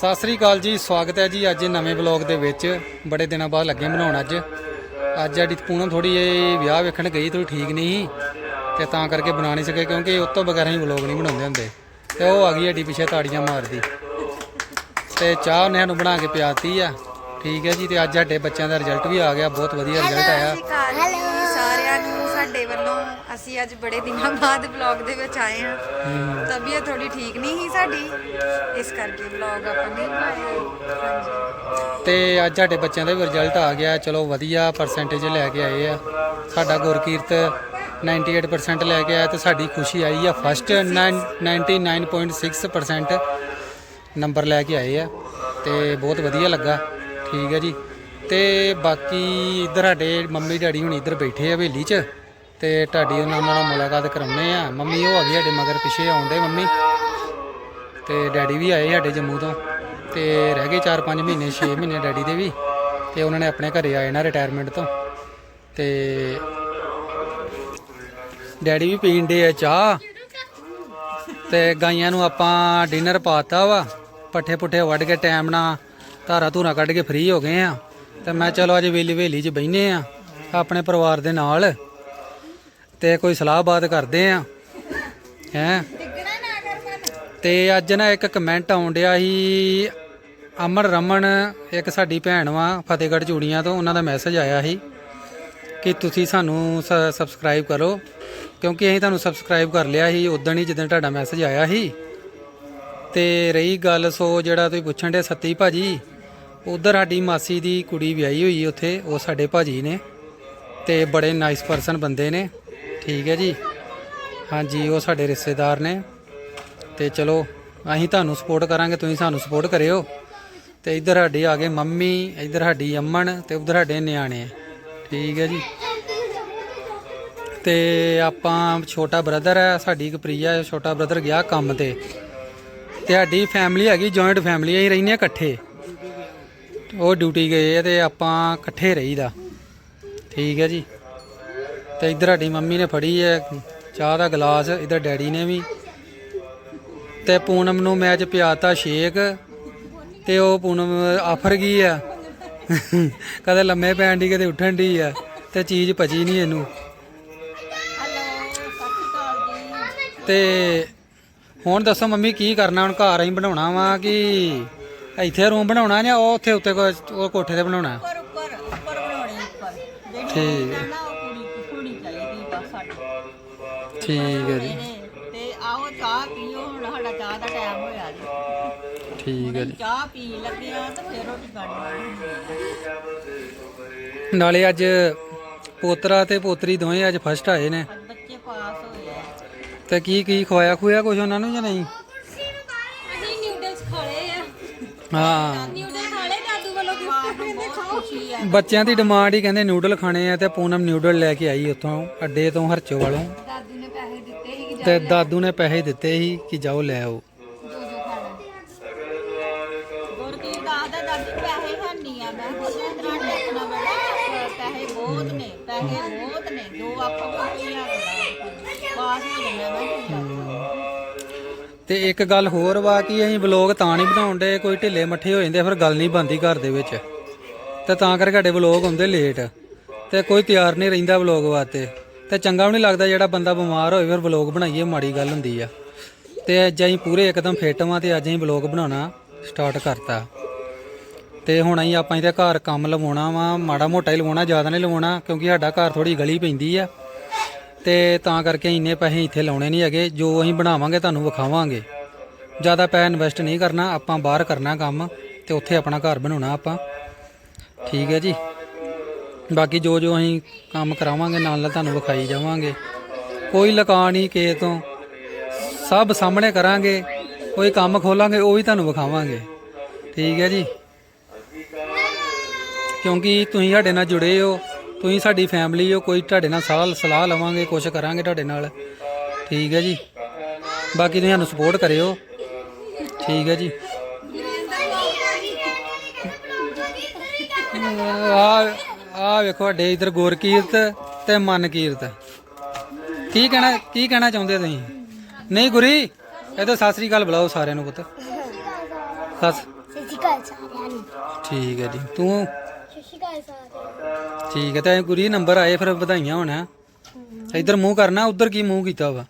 ਸਤਿ ਸ੍ਰੀ ਅਕਾਲ ਜੀ, ਸਵਾਗਤ ਹੈ ਜੀ ਅੱਜ ਨਵੇਂ ਵਲੌਗ ਦੇ ਵਿੱਚ। ਬੜੇ ਦਿਨਾਂ ਬਾਅਦ ਲੱਗੇ ਬਣਾਉਣ ਅੱਜ। ਅੱਜ ਸਾਡੀ ਪੂਨਮ ਥੋੜੀ ਜਿਹੀ ਵਿਆਹ ਵੇਖਣ ਗਈ ਥੋੜੀ ਠੀਕ ਨਹੀਂ ਸੀ, ਤੇ ਤਾਂ ਕਰਕੇ ਬਣਾ ਨਹੀਂ ਸਕੇ, ਕਿਉਂਕਿ ਉਸ ਤੋਂ ਬਗੈਰ ਅਸੀਂ ਵਲੌਗ ਨਹੀਂ ਬਣਾਉਂਦੇ ਹੁੰਦੇ। ਤੇ ਉਹ ਆ ਗਈ ਸਾਡੀ ਪਿੱਛੇ ਤਾੜੀਆਂ ਮਾਰਦੀ। ਤੇ ਚਾਹ ਉਹਨੇ ਸਾਨੂੰ ਬਣਾ ਕੇ ਪਿਆਤੀ ਆ। ਠੀਕ ਹੈ ਜੀ, ਤੇ ਅੱਜ ਸਾਡੇ ਬੱਚਿਆਂ ਦਾ ਰਿਜ਼ਲਟ ਵੀ ਆ ਗਿਆ, ਬਹੁਤ ਵਧੀਆ ਰਿਜ਼ਲਟ ਆਇਆ। ਹੈਲੋ। ਵੱਲੋਂ ਅਸੀਂ ਅੱਜ ਬੜੇ ਦਿਨਾਂ ਬਾਅਦ ਵਲੌਗ ਦੇ ਵਿੱਚ ਆਏ ਹਾਂ। ਤਬੀਅਤ ਥੋੜੀ ਠੀਕ ਨਹੀਂ ਸੀ ਸਾਡੀ। ਇਸ ਕਰਕੇ ਵਲੌਗ ਆਪਾਂ ਨਹੀਂ ਬਣਾਇਆ ਹਾਂਜੀ। ਤੇ ਅੱਜ ਸਾਡੇ ਬੱਚਿਆਂ ਦਾ ਵੀ ਰਿਜ਼ਲਟ ਆ ਗਿਆ। ਚਲੋ ਵਧੀਆ ਪਰਸੈਂਟੇਜ ਲੈ ਕੇ ਆਏ ਆ। ਸਾਡਾ ਗੁਰਕੀਰਤ 98% ਲੈ ਕੇ ਆਇਆ ਤੇ ਸਾਡੀ ਖੁਸ਼ੀ ਆਈ ਆ। ਫਸਟ 99.6% ਨੰਬਰ ਲੈ ਕੇ ਆਏ ਆ। ਤੇ ਬਹੁਤ ਵਧੀਆ ਲੱਗਾ। ਠੀਕ ਹੈ ਜੀ। ਤੇ ਬਾਕੀ ਇੱਧਰ ਸਾਡੇ ਮੰਮੀ ਡੈਡੀ ਹੁਣ ਇੱਧਰ ਬੈਠੇ ਆ ਹਵੇਲੀ 'ਚ। ਤੇ ਤੁਹਾਡੀ ਉਹਨਾਂ ਨਾਲ ਮੁਲਾਕਾਤ ਕਰਾਉਣੇ ਆ। ਮੰਮੀ ਉਹ ਆ ਗਈ ਸਾਡੇ ਮਗਰ ਪਿੱਛੇ ਆਉਂਦੇ ਮੰਮੀ। ਤੇ ਡੈਡੀ ਵੀ ਆਏ ਸਾਡੇ ਜੰਮੂ ਤੋਂ। ਤੇ ਰਹਿ ਗਏ 4-5 ਮਹੀਨੇ 6 ਮਹੀਨੇ ਡੈਡੀ ਦੇ ਵੀ। ਤੇ ਉਹਨਾਂ ਨੇ ਆਪਣੇ ਘਰੇ ਆਏ ਨਾ ਰਿਟਾਇਰਮੈਂਟ ਤੋਂ। ਤੇ ਡੈਡੀ ਵੀ ਪੀਣ ਦੇ ਆ ਚਾਹ। ਤੇ ਗਾਈਆਂ ਨੂੰ ਆਪਾਂ ਡਿਨਰ ਪਾਤਾ ਵਾ। ਪੱਠੇ ਪੁੱਠੇ ਵੱਢ ਕੇ ਟਾਈਮ ਨਾਲ ਧਾਰਾ ਧੂਰਾ ਕੱਢ ਕੇ ਫ੍ਰੀ ਹੋ ਗਏ ਆ। ਤੇ ਮੈਂ ਚਲੋ ਅੱਜ ਵੇਲੀ ਵੇਲੀ 'ਚ ਬੈਨੇ ਆ। ਆਪਣੇ ਪਰਿਵਾਰ ਦੇ ਨਾਲ। ਤੇ ਕੋਈ ਸਲਾਹ ਬਾਤ ਕਰਦੇ ਆ। ਹੈਂ? ਤੇ ਅੱਜ ਨਾ ਇੱਕ ਕਮੈਂਟ ਆਉਣ ਡਿਆ ਸੀ ਅਮਰ ਰਮਨ ਇੱਕ ਸਾਡੀ ਭੈਣ ਵਾ ਫਤਿਹਗੜ੍ਹ ਚੂੜੀਆਂ ਤੋਂ ਉਹਨਾਂ ਦਾ ਮੈਸੇਜ ਆਇਆ ਸੀ ਕਿ ਤੁਸੀਂ ਸਾਨੂੰ ਸਬਸਕ੍ਰਾਈਬ ਕਰੋ ਕਿਉਂਕਿ ਅਸੀਂ ਤੁਹਾਨੂੰ ਸਬਸਕ੍ਰਾਈਬ ਕਰ ਲਿਆ ਸੀ ਉਦੋਂ ਹੀ ਜਦੋਂ ਤੁਹਾਡਾ ਮੈਸੇਜ ਆਇਆ ਸੀ। ਤੇ ਰਹੀ ਗੱਲ ਸੋ ਜਿਹੜਾ ਤੁਸੀਂ ਪੁੱਛਣ ਦੇ ਸੱਤੀ ਭਾਜੀ ਉਧਰ ਸਾਡੀ ਮਾਸੀ ਦੀ ਕੁੜੀ ਵਿਆਹੀ ਹੋਈ ਉੱਥੇ ਉਹ ਸਾਡੇ ਭਾਜੀ ਨੇ ਤੇ ਬੜੇ ਨਾਈਸ ਪਰਸਨ ਬੰਦੇ ਨੇ। ਠੀਕ ਹੈ ਜੀ। ਹਾਂਜੀ, ਉਹ ਸਾਡੇ ਰਿਸ਼ਤੇਦਾਰ ਨੇ। ਤੇ ਚਲੋ, ਅਸੀਂ ਤੁਹਾਨੂੰ ਸਪੋਰਟ ਕਰਾਂਗੇ, ਤੁਸੀਂ ਸਾਨੂੰ ਸਪੋਰਟ ਕਰਿਓ। ਤੇ ਇੱਧਰ ਸਾਡੀ ਆ ਗਏ ਮੰਮੀ, ਇੱਧਰ ਸਾਡੀ ਅਮਨ ਤੇ ਉੱਧਰ ਸਾਡੇ ਨਿਆਣੇ। ਠੀਕ ਹੈ ਜੀ। ਤੇ ਆਪਾਂ ਛੋਟਾ ਬ੍ਰਦਰ ਹੈ, ਸਾਡੀ ਇੱਕ ਪ੍ਰਿਆ ਛੋਟਾ ਬ੍ਰਦਰ ਗਿਆ ਕੰਮ ਤੇ। ਤੇ ਸਾਡੀ ਫੈਮਿਲੀ ਹੈਗੀ ਜੁਆਇੰਟ ਫੈਮਿਲੀ ਅਸੀਂ ਰਹਿੰਦੇ ਆ ਇਕੱਠੇ। ਉਹ ਡਿਊਟੀ ਗਏ ਆ ਤੇ ਆਪਾਂ ਇਕੱਠੇ ਰਹੀਦਾ। ਠੀਕ ਹੈ ਜੀ। ਤੇ ਇੱਧਰ ਸਾਡੀ ਮੰਮੀ ਨੇ ਫੜੀ ਹੈ ਚਾਹ ਦਾ ਗਲਾਸ ਇੱਧਰ ਡੈਡੀ ਨੇ ਵੀ। ਤੇ ਪੂਨਮ ਨੂੰ ਮੈਂ ਅੱਜ ਪਿਆਤਾ ਸ਼ੇਕ ਤੇ ਉਹ ਪੂਨਮ ਆਫਰ ਗਈ ਆ। ਕਦੇ ਲੰਮੇ ਪੈਣ ਦੀ ਕਦੇ ਉੱਠਣ ਦੀ ਆ ਤੇ ਚੀਜ਼ ਪਚੀ ਨਹੀਂ ਇਹਨੂੰ। ਤੇ ਹੁਣ ਦੱਸੋ ਮੰਮੀ ਕੀ ਕਰਨਾ? ਹੁਣ ਘਰ ਅਸੀਂ ਬਣਾਉਣਾ ਵਾ ਕਿ ਇੱਥੇ ਰੂਮ ਬਣਾਉਣਾ ਜਾਂ ਉਹ ਉੱਥੇ ਉੱਤੇ ਉਹ ਕੋਠੇ ਤੇ ਬਣਾਉਣਾ? ਉੱਪਰ ਉੱਪਰ ਉੱਪਰ ਬਣਾਉਣੀ ਉੱਪਰ। ਠੀਕ। ਠੀਕ ਹੈ ਜੀ। ਨੇ। ਤੇ ਆਓ ਚਾਹ ਪੀਓ ਹੁਣ ਸਾਡਾ ਚਾਹ ਦਾ ਟਾਈਮ ਹੋਇਆ ਜੀ। ਠੀਕ ਹੈ ਜੀ। ਚਾਹ ਪੀ ਲੱਗੇ ਆ ਤੇ ਫਿਰ ਰੋਟੀ ਖਾਣੀ ਨਾਲੇ ਅੱਜ ਪੋਤਰਾ ਤੇ ਪੋਤਰੀ ਦੋਵੇਂ ਅੱਜ ਫਸਟ ਆਏ ਨੇ। ਅੱਜ ਬੱਚੇ ਪਾਸ ਹੋਏ ਆ। ਤੇ ਕੀ ਕੀ ਖਵਾਇਆ ਖੁਇਆ ਕੁਝ ਉਹਨਾਂ ਨੂੰ ਜਾਂ ਨਹੀਂ? ਅਸੀਂ ਨਿਊਡਲਸ ਖਾਲੇ ਆ। ਹਾਂ। ਨਿਊਡਲ ਖਾਲੇ ਦਾਦੂ ਵੱਲੋਂ ਗਿਫਟ ਕਹਿੰਦੇ ਖਾਓ। ਖੁਸ਼ੀ ਆ। ਬੱਚਿਆਂ ਦੀ ਡਿਮਾਂਡ ਹੀ ਕਹਿੰਦੇ ਨਿਊਡਲ ਖਾਣੇ ਆ ਤੇ ਪੂਨਮ ਨਿਊਡਲ ਲੈ ਕੇ ਆਈ ਉੱਥੋਂ ਅੱਡੇ ਤੋਂ ਹਰਚੋ ਵਾਲੋਂ। ਤੇ ਦਾਦੂ ਨੇ ਪੈਸੇ ਦਿੱਤੇ ਸੀ ਕਿ ਜਾਓ ਲੈ ਆਓ। ਜੋ ਜੋ ਖਾਣਾ ਗੁਰਦੀਪ ਦਾਦਾ ਦਾਦੀ ਪੈਸੇ ਹੈ ਨਹੀਂ ਆ। ਮੈਂ ਕਿਸੇ ਤਰ੍ਹਾਂ ਦੇਖਣਾ ਬੜਾ ਪੈਸੇ ਬਹੁਤ ਨੇ ਪੈਸੇ ਬਹੁਤ ਨੇ ਜੋ ਆਪਾਂ ਕੋਲ ਕੀ ਲੱਗਦਾ ਪਾਸ ਹੋ ਜਾਂਦਾ ਮੈਂ ਕੀ ਤੇ ਇੱਕ ਗੱਲ ਹੋਰ ਵਾ ਕਿ ਅਸੀਂ ਵਲੋਗ ਤਾਂ ਨਹੀਂ ਬਣਾਉਂਦੇ ਕੋਈ ਢਿੱਲੇ ਮੱਠੇ ਹੋ ਜਾਂਦੇ ਫਿਰ ਗੱਲ ਨਹੀਂ ਬਣਦੀ ਘਰ ਦੇ ਵਿੱਚ। ਤੇ ਤਾਂ ਕਰਕੇ ਸਾਡੇ ਵਲੋਗ ਹੁੰਦੇ ਲੇਟ। ਤੇ ਕੋਈ ਤਿਆਰ ਨਹੀਂ ਰਹਿੰਦਾ ਵਲੋਗ ਵਾਸਤੇ। ਤੇ ਚੰਗਾ ਵੀ ਨਹੀਂ ਲੱਗਦਾ ਜਿਹੜਾ ਬੰਦਾ ਬਿਮਾਰ ਹੋਵੇ, ਫਿਰ ਵਲੋਗ ਬਣਾਈਏ, ਮਾੜੀ ਗੱਲ ਹੁੰਦੀ ਆ। ਤੇ ਅੱਜ ਅਸੀਂ ਪੂਰੇ ਇੱਕਦਮ ਫਿੱਟ ਵਾਂ ਤੇ ਅੱਜ ਅਸੀਂ ਵਲੋਗ ਬਣਾਉਣਾ ਸਟਾਰਟ ਕਰਤਾ। ਤੇ ਹੁਣ ਅਸੀਂ ਆਪਾਂ ਇਹਦੇ ਘਰ ਕੰਮ ਲਵਾਉਣਾ ਵਾ, ਮਾੜਾ ਮੋਟਾ ਹੀ ਲਵਾਉਣਾ, ਜ਼ਿਆਦਾ ਨਹੀਂ ਲਵਾਉਣਾ, ਕਿਉਂਕਿ ਸਾਡਾ ਘਰ ਥੋੜੀ ਗਲੀ ਪੈਂਦੀ ਆ। ਤੇ ਤਾਂ ਕਰਕੇ ਇੰਨੇ ਪੈਸੇ ਇੱਥੇ ਲਾਉਣੇ ਨਹੀਂ ਹੈਗੇ, ਜੋ ਅਸੀਂ ਬਣਾਵਾਂਗੇ ਤੁਹਾਨੂੰ ਵਿਖਾਵਾਂਗੇ। ਜ਼ਿਆਦਾ ਪੈਸਾ ਇਨਵੈਸਟ ਨਹੀਂ ਕਰਨਾ, ਆਪਾਂ ਬਾਹਰ ਕਰਨਾ ਕੰਮ ਤੇ ਉੱਥੇ ਆਪਣਾ ਘਰ ਬਣਾਉਣਾ ਆਪਾਂ। ਠੀਕ ਹੈ ਜੀ। ਬਾਕੀ ਜੋ ਜੋ ਅਸੀਂ ਕੰਮ ਕਰਾਵਾਂਗੇ ਨਾਲ ਨਾਲ ਤੁਹਾਨੂੰ ਵਿਖਾਈ ਜਾਵਾਂਗੇ। ਕੋਈ ਲਕਾ ਨਹੀਂ ਕਿਸੇ ਤੋਂ। ਸਭ ਸਾਹਮਣੇ ਕਰਾਂਗੇ ਕੋਈ ਕੰਮ ਖੋਲਾਂਗੇ ਉਹ ਵੀ ਤੁਹਾਨੂੰ ਵਿਖਾਵਾਂਗੇ। ਠੀਕ ਹੈ ਜੀ? ਕਿਉਂਕਿ ਤੁਸੀਂ ਸਾਡੇ ਨਾਲ ਜੁੜੇ ਹੋ ਤੁਸੀਂ ਸਾਡੀ ਫੈਮਿਲੀ ਹੋ ਕੋਈ ਤੁਹਾਡੇ ਨਾਲ ਸਲਾਹ ਸਲਾਹ ਲਵਾਂਗੇ ਕੁਝ ਕਰਾਂਗੇ ਤੁਹਾਡੇ ਨਾਲ। ਠੀਕ ਹੈ ਜੀ? ਬਾਕੀ ਤੁਸੀਂ ਸਾਨੂੰ ਸਪੋਰਟ ਕਰਿਓ। ਠੀਕ ਹੈ ਜੀ? ਆ ਆ ਵੇਖੋ ਸਾਡੇ ਇਧਰ ਗੁਰਕੀਰਤ ਤੇ ਮਨਕੀਰਤ। ਕੀ ਕਹਿਣਾ ਕੀ ਕਹਿਣਾ ਚਾਹੁੰਦੇ ਤੁਸੀਂ? ਨਹੀਂ ਗੁਰੀ ਇਹ ਤਾਂ ਸਤਿ ਸ੍ਰੀ ਅਕਾਲ ਬੁਲਾਓ ਸਾਰਿਆਂ ਨੂੰ ਪੁੱਤ। ਸੱਸ ਸਤਿ ਸਾਰਿਆਂ ਨੂੰ। ਠੀਕ ਹੈ ਜੀ। ਤੂੰ? ਸਾਰਿਆਂ ਠੀਕ ਹੈ ਤੇ ਗੁਰੀ ਨੰਬਰ ਆਏ ਫਿਰ ਵਧਾਈਆਂ ਹੋਣਾ ਇੱਧਰ ਮੂੰਹ ਕਰਨਾ ਉਧਰ ਕੀ ਮੂੰਹ ਕੀਤਾ ਵਾ?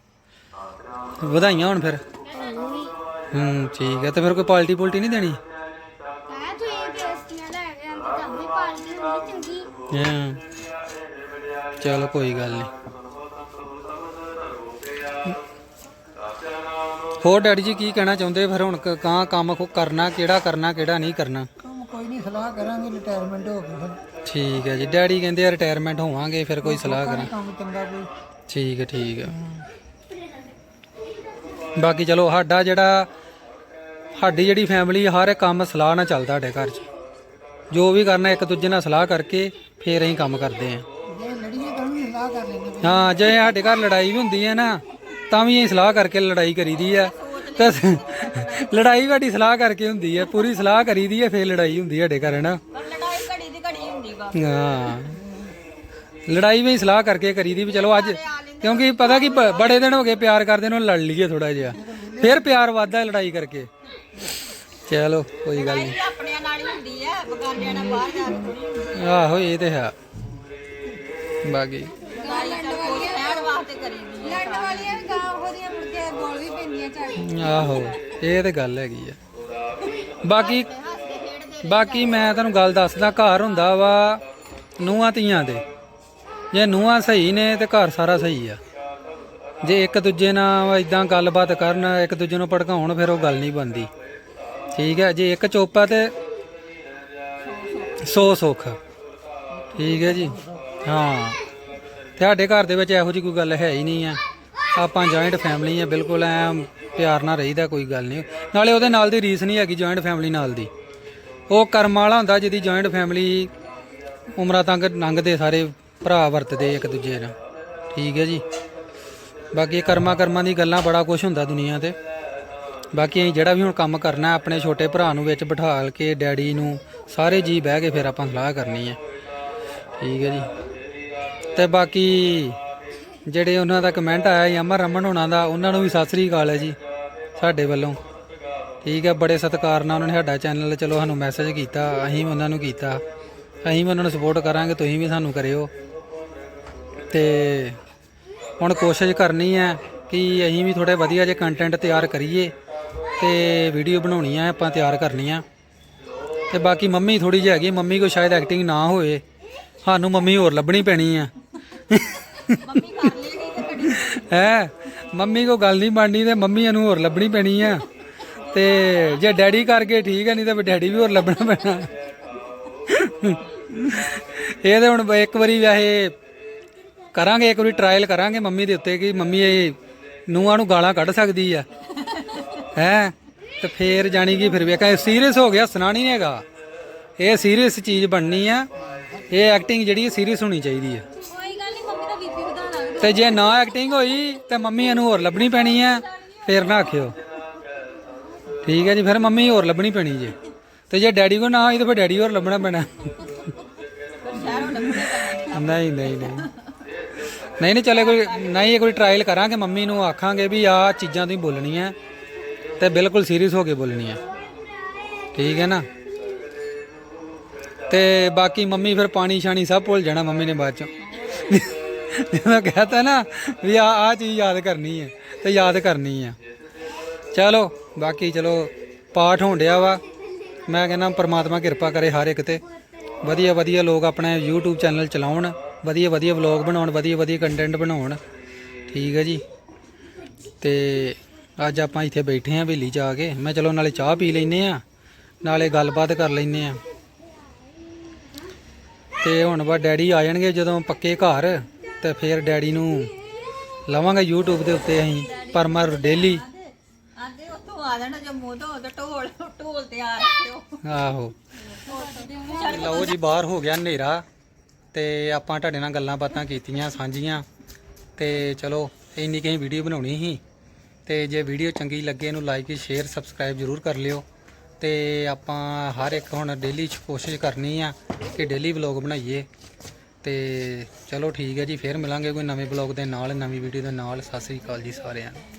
ਵਧਾਈਆਂ ਹੁਣ ਫਿਰ। ਹੂੰ ਠੀਕ ਹੈ ਤੇ ਫਿਰ ਕੋਈ ਪਾਲਟੀ ਪੁਲਟੀ ਨਹੀਂ ਦੇਣੀ? ਤੁਸੀਂ ਬੇਸਤੀਆਂ ਲੈ ਕੇ ਆਂਦੇ ਤਾਂ ਵੀ ਪਾਲਦੀ ਹੁੰਦੀ ਚੰਗੀ। ਹਾਂ। ਚਲੋ ਕੋਈ ਗੱਲ ਨਹੀਂ ਹੋਰ ਡੈਡੀ ਜੀ ਕੀ ਕਹਿਣਾ ਚਾਹੁੰਦੇ? ਫਿਰ ਹੁਣ ਕ- ਕਾਂ ਕੰਮ ਕੋ ਕਰਨਾ ਕਿਹੜਾ ਕਰਨਾ ਕਿਹੜਾ ਨਹੀਂ ਕਰਨਾ? ਕੰਮ ਕੋਈ ਨਹੀਂ ਸਲਾਹ ਕਰਾਂਗੇ ਰਿਟਾਇਰਮੈਂਟ ਹੋ ਗਈ ਫਿਰ। ਠੀਕ ਹੈ ਜੀ। ਡੈਡੀ ਕਹਿੰਦੇ ਆ ਰਿਟਾਇਰਮੈਂਟ ਹੋਵਾਂਗੇ ਫਿਰ ਕੋਈ ਸਲਾਹ ਕਰਾਂ। ਕੰਮ ਚੰਗਾ ਕੋਈ। ਠੀਕ ਹੈ ਠੀਕ ਹੈ। ਬਾਕੀ ਚਲੋ ਸਾਡਾ ਜਿਹੜਾ ਸਾਡੀ ਜਿਹੜੀ ਫੈਮਿਲੀ ਹਰ ਇੱਕ ਕੰਮ ਸਲਾਹ ਨਾਲ ਚੱਲਦਾ ਸਾਡੇ ਘਰ 'ਚ। ਜੋ ਵੀ ਕਰਨਾ ਇੱਕ ਦੂਜੇ ਨਾਲ ਸਲਾਹ ਕਰਕੇ ਫੇਰ ਅਸੀਂ ਕੰਮ ਕਰਦੇ ਹਾਂ। ਜੇ ਲੜੀਏ ਤਾਂ ਵੀ ਸਲਾਹ ਕਰ ਲੈਂਦੇ ਹਾਂ। ਜੇ ਸਾਡੇ ਘਰ ਲੜਾਈ ਵੀ ਹੁੰਦੀ ਹੈ ਨਾ ਤਾਂ ਵੀ ਅਸੀਂ ਸਲਾਹ ਕਰਕੇ ਲੜਾਈ ਕਰੀਦੀ ਆ ਤੇ ਲੜਾਈ ਵੀ ਸਾਡੀ ਸਲਾਹ ਕਰਕੇ ਹੁੰਦੀ ਹੈ ਪੂਰੀ ਸਲਾਹ ਕਰੀਦੀ ਹੈ ਫੇਰ ਲੜਾਈ ਹੁੰਦੀ ਹੈ ਸਾਡੇ ਘਰ ਨਾ। ਪਰ ਲੜਾਈ ਘੜੀ ਦੀ ਘੜੀ ਹੁੰਦੀ ਵਾ। ਹਾਂ। ਲੜਾਈ ਵੀ ਸਲਾਹ ਕਰਕੇ ਕਰੀਦੀ ਵੀ ਚਲੋ ਅੱਜ ਕਿਉਂਕਿ ਪਤਾ ਕੀ ਬ- ਬੜੇ ਦਿਨ ਹੋ ਗਏ ਪਿਆਰ ਕਰਦੇ ਨੂੰ ਲੜ ਲਈਏ ਥੋੜਾ ਜਿਹਾ। ਫਿਰ ਪਿਆਰ ਵੱਧਦਾ ਲੜਾਈ ਕਰਕੇ। ਚਲੋ ਕੋਈ ਗੱਲ ਨਹੀਂ। ਇਹ ਆਪਣਿਆਂ ਨਾਲ ਹੀ ਹੁੰਦੀ ਆ ਬਗਾਨਿਆਂ ਨਾਲ ਬਾਹਰ ਜਾ ਕੇ ਥੋੜੀ ਹੁੰਦੀ ਆਹੋ ਇਹ ਤੇ ਹੈ। ਬਾਕੀ ਲੜਾਈ ਤਾਂ ਕੋਈ ਰਹਿਣ ਵਾਸਤੇ ਕਰੀਦੀ ਆ ਲੜਨ ਵਾਲੀਆਂ ਵੀ ਗਾਂ ਉਹਦੀਆਂ ਮੁੜ ਕੇ ਬੋਲ ਵੀ ਪੈਂਦੀਆਂ ਝੜ ਆਹੋ ਇਹ ਤੇ ਗੱਲ ਹੈਗੀ ਆ। ਬਾਕੀ ਬਾਕੀ ਮੈਂ ਤੁਹਾਨੂੰ ਗੱਲ ਦੱਸਦਾ ਘਰ ਹੁੰਦਾ ਵਾ ਨੂੰਹਾਂ ਧੀਆਂ ਦੇ। ਜੇ ਨੂੰਹਾਂ ਸਹੀ ਨੇ ਤੇ ਘਰ ਸਾਰਾ ਸਹੀ ਆ। ਜੇ ਇੱਕ ਦੂਜੇ ਨਾਲ ਇਦਾਂ ਗੱਲਬਾਤ ਕਰਨ ਇੱਕ ਦੂਜੇ ਨੂੰ ਭੜਕਾਉਣ ਫਿਰ ਉਹ ਗੱਲ ਨਹੀਂ ਬਣਦੀ। ਠੀਕ ਹੈ ਜੇ ਇੱਕ ਚੋਪਾ ਤੇ 100 ਸੁੱਖ। ਠੀਕ ਹੈ ਜੀ। ਹਾਂ। ਤੇ ਸਾਡੇ ਘਰ ਦੇ ਵਿੱਚ ਇਹੋ ਜਿਹੀ ਕੋਈ ਗੱਲ ਹੈ ਹੀ ਨਹੀਂ ਆ। ਆਪਾਂ ਜੁਆਇੰਟ ਫੈਮਿਲੀ ਆ, ਬਿਲਕੁਲ ਐ ਪਿਆਰ ਨਾਲ ਰਹੀਦਾ ਕੋਈ ਗੱਲ ਨਹੀਂ। ਨਾਲੇ ਉਹਦੇ ਨਾਲ ਦੀ ਰੀਸ ਨਹੀਂ ਹੈਗੀ ਜੁਆਇੰਟ ਫੈਮਿਲੀ ਨਾਲ ਦੀ। ਉਹ ਕਰਮ ਵਾਲਾ ਹੁੰਦਾ ਜਿਹਦੀ ਜੁਆਇੰਟ ਫੈਮਿਲੀ ਉਮਰਾਂ ਤੱਕ ਲੰਘਦੇ ਸਾਰੇ ਭਰਾ ਵਰਤਦੇ ਇੱਕ ਦੂਜੇ ਨਾਲ। ਠੀਕ ਹੈ ਜੀ। ਬਾਕੀ ਕਰਮਾ ਕਰਮਾਂ ਦੀ ਗੱਲਾਂ ਬੜਾ ਕੁਝ ਹੁੰਦਾ ਦੁਨੀਆ ਤੇ। ਬਾਕੀ ਅਸੀਂ ਜਿਹੜਾ ਵੀ ਹੁਣ ਕੰਮ ਕਰਨਾ ਆਪਣੇ ਛੋਟੇ ਭਰਾ ਨੂੰ ਵਿੱਚ ਬਿਠਾ ਕੇ, ਡੈਡੀ ਨੂੰ ਸਾਰੇ ਜੀ ਬਹਿ ਕੇ ਫਿਰ ਆਪਾਂ ਸਲਾਹ ਕਰਨੀ ਹੈ। ਠੀਕ ਹੈ ਜੀ। ਤੇ ਬਾਕੀ ਜਿਹੜੇ ਉਹਨਾਂ ਦਾ ਕਮੈਂਟ ਆਇਆ ਸੀ, ਅਮਰ ਰਮਨ ਹੋਣਾ ਦਾ, ਉਹਨਾਂ ਨੂੰ ਵੀ ਸਤਿ ਸ੍ਰੀ ਅਕਾਲ ਹੈ ਜੀ, ਸਾਡੇ ਵੱਲੋਂ। ਠੀਕ ਹੈ, ਬੜੇ ਸਤਿਕਾਰ ਨਾਲ ਉਹਨਾਂ ਨੇ ਸਾਡਾ ਚੈਨਲ ਚਲੋ ਸਾਨੂੰ ਮੈਸੇਜ ਕੀਤਾ, ਅਸੀਂ ਵੀ ਉਹਨਾਂ ਨੂੰ ਕੀਤਾ। ਅਸੀਂ ਵੀ ਉਹਨਾਂ ਨੂੰ ਸਪੋਰਟ ਕਰਾਂਗੇ, ਤੁਸੀਂ ਵੀ ਸਾਨੂੰ ਕਰਿਓ। ਤੇ ਹੁਣ ਕੋਸ਼ਿਸ਼ ਕਰਨੀ ਹੈ ਕਿ ਅਸੀਂ ਵੀ ਥੋੜੇ ਵਧੀਆ ਜਿਹੇ ਕੰਟੈਂਟ ਤਿਆਰ ਕਰੀਏ ਤੇ ਵੀਡੀਓ ਬਣਾਉਣੀ ਆ ਆਪਾਂ ਤਿਆਰ ਕਰਨੀ ਆ ਤੇ ਬਾਕੀ ਮੰਮੀ ਥੋੜੀ ਜਿਹੀ ਹੈਗੀ, ਮੰਮੀ ਕੋ ਸ਼ਾਇਦ ਐਕਟਿੰਗ ਨਾ ਹੋਏ। ਸਾਨੂੰ ਮੰਮੀ ਹੋਰ ਲੱਭਣੀ ਪੈਣੀ ਆ। ਮੰਮੀ ਕਰ ਲੇਗੀ ਤੇ ਘੜੀ ਹੈ, ਮੰਮੀ ਕੋ ਗੱਲ ਨਹੀਂ ਬਣਨੀ ਤੇ ਮੰਮੀ ਨੂੰ ਹੋਰ ਲੱਭਣੀ ਪੈਣੀ ਆ। ਤੇ ਜੇ ਡੈਡੀ ਕਰਕੇ ਠੀਕ ਹੈ ਨਹੀਂ ਤਾਂ ਫਿਰ ਡੈਡੀ ਵੀ ਹੋਰ ਲੱਭਣਾ ਪੈਣਾ। ਇਹ ਤੇ ਹੁਣ ਇੱਕ ਵਾਰੀ ਵੈਸੇ ਕਰਾਂਗੇ, ਇੱਕ ਵਾਰੀ ਟਰਾਇਲ ਕਰਾਂਗੇ ਮੰਮੀ ਦੇ ਉੱਤੇ ਕਿ ਮੰਮੀ ਇਹ ਨੂੰਹਾਂ ਨੂੰ ਗਾਲਾਂ ਕੱਢ ਸਕਦੀ ਆ। ਹੈ? ਤੇ ਫੇਰ ਜਾਣੀ ਕਿ ਫਿਰ ਵੇਖਾਂ ਸੀਰੀਅਸ ਹੋ ਗਿਆ ਹੱਸਣਾ ਨਹੀਂ ਹੈਗਾ। ਇਹ ਸੀਰੀਅਸ ਚੀਜ਼ ਬਣਨੀ ਆ। ਇਹ ਐਕਟਿੰਗ ਜਿਹੜੀ ਹੈ ਸੀਰੀਅਸ ਹੋਣੀ ਚਾਹੀਦੀ ਆ। ਕੋਈ ਗੱਲ ਨਹੀਂ ਮੰਮੀ ਦਾ ਬੀਪੀ ਵਧਾਣਾ ਤੇ ਜੇ ਨਾ ਐਕਟਿੰਗ ਹੋਈ ਤੇ ਮੰਮੀ ਨੂੰ ਹੋਰ ਲੱਭਣੀ ਪੈਣੀ ਆ ਫੇਰ ਨਾ ਆਖਿਓ। ਠੀਕ ਹੈ ਜੀ ਫਿਰ ਮੰਮੀ ਹੋਰ ਲੱਭਣੀ ਪੈਣੀ ਜੇ। ਤੇ ਜੇ ਡੈਡੀ ਕੋ ਨਾ ਹੋਈ ਤਾਂ ਫਿਰ ਡੈਡੀ ਹੋਰ ਲੱਭਣਾ ਪੈਣਾ। ਨਹੀਂ ਨਹੀਂ ਨਹੀਂ। ਨਹੀਂ ਨਹੀਂ ਚਲੇ ਕੋਈ ਨਹੀਂ ਇਹ ਕੋਈ ਟਰਾਇਲ ਕਰਾਂਗੇ ਮੰਮੀ ਨੂੰ ਆਖਾਂਗੇ ਵੀ ਆਹ ਚੀਜ਼ਾਂ ਤੁਸੀਂ ਬੋਲਣੀਆਂ। ਤੇ ਬਿਲਕੁਲ ਸੀਰੀਅਸ ਹੋ ਕੇ ਬੋਲਣੀ ਹੈ ਠੀਕ ਹੈ ਨਾ? ਤੇ ਬਾਕੀ ਮੰਮੀ ਫਿਰ ਪਾਣੀ ਛਾਣੀ ਸਭ ਭੁੱਲ ਜਾਣਾ ਮੰਮੀ ਨੇ ਬਾਅਦ ਚੋਂ। ਜਦੋਂ ਕਹਤਾ ਨਾ ਵੀ ਆ ਆ ਚੀਜ਼ ਯਾਦ ਕਰਨੀ ਹੈ ਤੇ ਯਾਦ ਕਰਨੀ ਆ। ਚਲੋ, ਬਾਕੀ ਚਲੋ ਪਾਠ ਹੋਣ ਡਿਆ ਵਾ। ਮੈਂ ਕਹਿੰਦਾ ਪਰਮਾਤਮਾ ਕਿਰਪਾ ਕਰੇ ਹਰ ਇੱਕ ਤੇ। ਵਧੀਆ ਵਧੀਆ ਲੋਕ ਆਪਣਾ YouTube ਚੈਨਲ ਚਲਾਉਣ, ਵਧੀਆ ਵਧੀਆ ਵਲੌਗ ਬਣਾਉਣ, ਵਧੀਆ ਵਧੀਆ ਕੰਟੈਂਟ ਬਣਾਉਣ। ਠੀਕ ਹੈ ਜੀ। ਤੇ ਅੱਜ ਆਪਾਂ ਇੱਥੇ ਬੈਠੇ ਆਂ ਹਵੇਲੀ ਚ ਆ ਕੇ। ਮੈਂ ਚਲੋ ਨਾਲੇ ਚਾਹ ਪੀ ਲੈਨੇ ਆ, ਨਾਲੇ ਗੱਲਬਾਤ ਕਰ ਲੈਨੇ ਆ। ਤੇ ਹੁਣ ਬਾ ਡੈਡੀ ਆ ਜਾਣਗੇ ਜਦੋਂ ਪੱਕੇ ਘਰ, ਤੇ ਫਿਰ ਡੈਡੀ ਨੂੰ ਲਵਾਂਗੇ YouTube ਦੇ ਉੱਤੇ ਅਸੀਂ, ਪਰਮਰ ਡੇਲੀ। ਆਂਦੇ ਉੱਥੋਂ ਆ ਜਾਣਾ ਜੰਮੂ ਤੋਂ ਤੇ ਢੋਲ ਢੋਲ ਤਿਆਰ ਰੱਖਿਓ ਆਹੋ। ਲਓ ਜੀ, ਬਾਹਰ ਹੋ ਗਿਆ ਹਨੇਰਾ, ਤੇ ਆਪਾਂ ਤੁਹਾਡੇ ਨਾਲ ਗੱਲਾਂ ਬਾਤਾਂ ਕੀਤੀਆਂ, ਸਾਂਝੀਆਂ। ਤੇ ਚਲੋ, ਇੰਨੀ ਕਹੀਂ ਵੀਡੀਓ ਬਣਾਉਣੀ ਸੀ। ਤੇ ਜੇ ਵੀਡੀਓ ਚੰਗੀ ਲੱਗੇ ਇਹਨੂੰ ਲਾਈਕ ਸ਼ੇਅਰ ਸਬਸਕ੍ਰਾਈਬ ਜ਼ਰੂਰ ਕਰ ਲਿਓ। ਤੇ ਆਪਾਂ ਹਰ ਇੱਕ ਹੁਣ ਡੇਲੀ 'ਚ ਕੋਸ਼ਿਸ਼ ਕਰਨੀ ਆ ਕਿ ਡੇਲੀ ਵਲੌਗ ਬਣਾਈਏ। ਤੇ ਚਲੋ ਠੀਕ ਹੈ ਜੀ, ਫੇਰ ਮਿਲਾਂਗੇ ਕੋਈ ਨਵੇਂ ਵਲੌਗ ਦੇ ਨਾਲ, ਨਵੀਂ ਵੀਡੀਓ ਦੇ ਨਾਲ। ਸਤਿ ਸ੍ਰੀ ਅਕਾਲ ਜੀ ਸਾਰਿਆਂ ਨੂੰ।